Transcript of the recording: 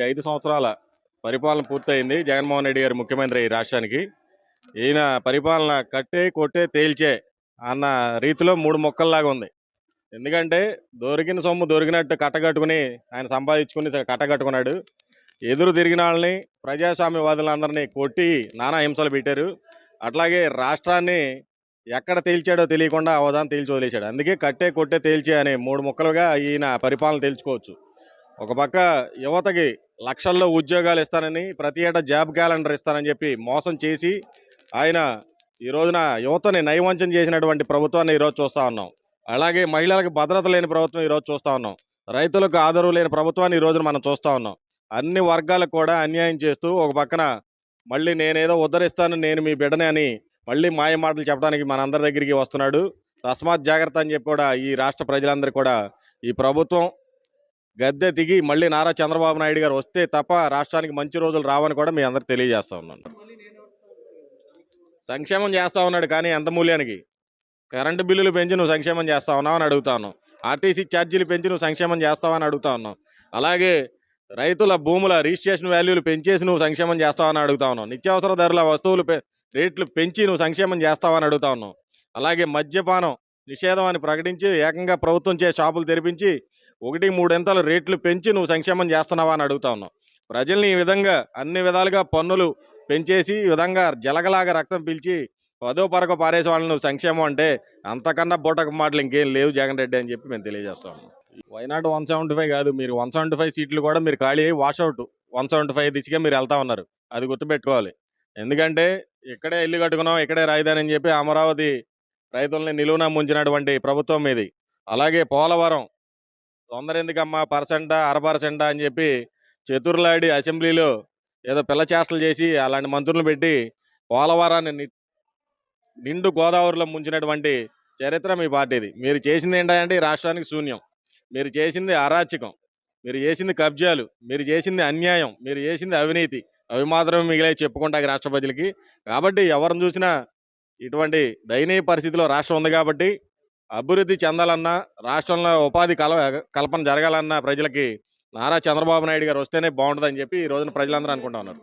ఐదు సంవత్సరాల పరిపాలన పూర్తయింది. జగన్మోహన్ రెడ్డి గారు ముఖ్యమంత్రి ఈ రాష్ట్రానికి. ఈయన పరిపాలన కట్టే కొట్టే తేల్చే అన్న రీతిలో మూడు మొక్కల్లాగా ఉంది. ఎందుకంటే దొరికిన సొమ్ము దొరికినట్టు కట్టగట్టుకుని ఆయన సంపాదించుకుని కట్టగట్టుకున్నాడు. ఎదురు తిరిగిన వాళ్ళని ప్రజాస్వామ్యవాదులందరినీ కొట్టి నానా హింసలు పెట్టారు. అట్లాగే రాష్ట్రాన్ని ఎక్కడ తేల్చాడో తెలియకుండా అవధానం తేల్చి వదిలేశాడు. అందుకే కట్టే కొట్టే తేల్చే అనే మూడు ముక్కలుగా ఈయన పరిపాలన తేల్చుకోవచ్చు. ఒక పక్క యువతకి లక్షల్లో ఉద్యోగాలు ఇస్తానని ప్రతి ఏటా జాబ్ క్యాలెండర్ ఇస్తానని చెప్పి మోసం చేసి ఆయన ఈ రోజున యువతని నైవంచం చేసినటువంటి ప్రభుత్వాన్ని ఈరోజు చూస్తూ ఉన్నాం. అలాగే మహిళలకు భద్రత లేని ప్రభుత్వం ఈరోజు చూస్తూ ఉన్నాం. రైతులకు ఆదరవు లేని ప్రభుత్వాన్ని ఈరోజు మనం చూస్తూ ఉన్నాం. అన్ని వర్గాలకు కూడా అన్యాయం చేస్తూ ఒక పక్కన మళ్ళీ నేనేదో ఉద్ధరిస్తాను నేను మీ బిడ్డనే అని మళ్ళీ మాయ మాటలు చెప్పడానికి మనందరి దగ్గరికి వస్తున్నాడు. తస్మాత్ జాగ్రత్త అని చెప్పి కూడా ఈ రాష్ట్ర ప్రజలందరూ కూడా ఈ ప్రభుత్వం గద్దె దిగి మళ్ళీ నారా చంద్రబాబు నాయుడు గారు వస్తే తప్ప రాష్ట్రానికి మంచి రోజులు రావని కూడా మీ అందరికి తెలియజేస్తా ఉన్నాను. సంక్షేమం చేస్తా ఉన్నాడు కానీ ఎంత మూల్యానికి? కరెంటు బిల్లులు పెంచి నువ్వు సంక్షేమం చేస్తా ఉన్నావు అని అడుగుతాను. ఆర్టీసీ ఛార్జీలు పెంచి నువ్వు సంక్షేమం చేస్తావని అడుగుతా ఉన్నావు. అలాగే రైతుల భూముల రిజిస్ట్రేషన్ వాల్యూలు పెంచేసి నువ్వు సంక్షేమం చేస్తావని అడుగుతా ఉన్నావు. నిత్యావసర ధరల వస్తువులు పె- రేట్లు పెంచి నువ్వు సంక్షేమం చేస్తావని అడుగుతా ఉన్నావు. అలాగే మద్యపానం నిషేధం అని ప్రకటించి ఏకంగా ప్రభుత్వం చే షాపులు తెరిపించి ఒకటి మూడెంతలు రేట్లు పెంచి నువ్వు సంక్షేమం చేస్తున్నావా అని అడుగుతా ఉన్నావు. ప్రజల్ని ఈ విధంగా అన్ని విధాలుగా పన్నులు పెంచేసి ఈ విధంగా జలగలాగా రక్తం పిలిచి పదో పరకు పారేసే వాళ్ళని నువ్వు సంక్షేమం అంటే అంతకన్నా బోటకు మాటలు ఇంకేం లేవు జగన్ రెడ్డి అని చెప్పి మేము తెలియజేస్తా వైనాడు why not one seventy five కాదు మీరు వన్ సెవెంటీ ఫైవ్ సీట్లు కూడా మీరు ఖాళీ అయ్యి వాషౌట్ వన్ సెవెంటీ ఫైవ్ దిశగా మీరు వెళ్తా ఉన్నారు. అది గుర్తుపెట్టుకోవాలి. ఎందుకంటే ఇక్కడే ఇల్లు కట్టుకున్నాం ఇక్కడే రాజధాని అని చెప్పి అమరావతి రైతుల్ని నిలువున ముంచినటువంటి ప్రభుత్వం ఇది. అలాగే పోలవరం తొందర ఎందుకమ్మా పర్సెంటా అర పర్సెంటా అని చెప్పి చతుర్లాడి అసెంబ్లీలో ఏదో పిల్ల చేష్టలు చేసి అలాంటి మంత్రులను పెట్టి పోలవరాన్ని నిండు గోదావరిలో ముంచినటువంటి చరిత్ర మీ పార్టీది. మీరు చేసింది ఏంటంటే ఈ రాష్ట్రానికి శూన్యం. మీరు చేసింది అరాచకం. మీరు చేసింది కబ్జాలు. మీరు చేసింది అన్యాయం. మీరు చేసింది అవినీతి. అవి మాత్రమే మిగిలే చెప్పుకుంటా రాష్ట్ర ప్రజలకి. కాబట్టి ఎవరిని చూసినా ఇటువంటి దయనీయ పరిస్థితిలో రాష్ట్రం ఉంది కాబట్టి అభివృద్ధి చెందాలన్నా రాష్ట్రంలో ఉపాధి కల కల్పన జరగాలన్నా ప్రజలకి నారా చంద్రబాబు నాయుడు గారు వస్తేనే బాగుంటుందని చెప్పి ఈ రోజున ప్రజలందరూ అనుకుంటా ఉన్నారు.